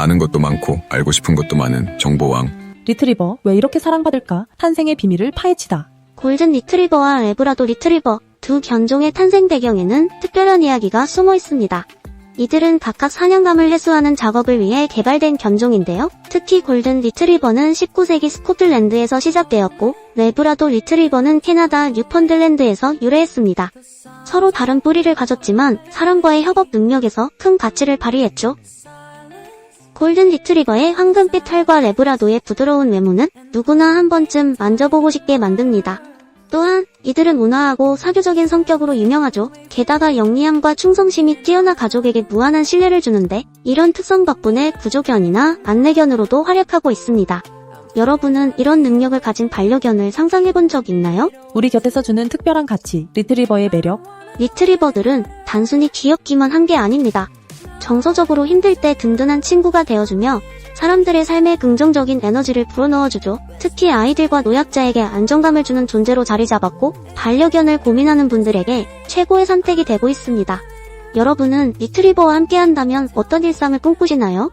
아는 것도 많고 알고 싶은 것도 많은 정보왕. 리트리버 왜 이렇게 사랑받을까? 탄생의 비밀을 파헤치다. 골든 리트리버와 레브라도 리트리버 두 견종의 탄생 배경에는 특별한 이야기가 숨어 있습니다. 이들은 각각 사냥감을 해소하는 작업을 위해 개발된 견종인데요. 특히 골든 리트리버는 19세기 스코틀랜드에서 시작되었고, 레브라도 리트리버는 캐나다 뉴펀들랜드에서 유래했습니다. 서로 다른 뿌리를 가졌지만 사람과의 협업 능력에서 큰 가치를 발휘했죠. 골든 리트리버의 황금빛 털과 레브라도의 부드러운 외모는 누구나 한 번쯤 만져보고 싶게 만듭니다. 또한 이들은 온화하고 사교적인 성격으로 유명하죠. 게다가 영리함과 충성심이 뛰어나 가족에게 무한한 신뢰를 주는데 이런 특성 덕분에 구조견이나 안내견으로도 활약하고 있습니다. 여러분은 이런 능력을 가진 반려견을 상상해본 적 있나요? 우리 곁에서 주는 특별한 가치, 리트리버의 매력. 리트리버들은 단순히 귀엽기만 한 게 아닙니다. 정서적으로 힘들 때 든든한 친구가 되어주며 사람들의 삶에 긍정적인 에너지를 불어넣어주죠. 특히 아이들과 노약자에게 안정감을 주는 존재로 자리 잡았고 반려견을 고민하는 분들에게 최고의 선택이 되고 있습니다. 여러분은 리트리버와 함께한다면 어떤 일상을 꿈꾸시나요?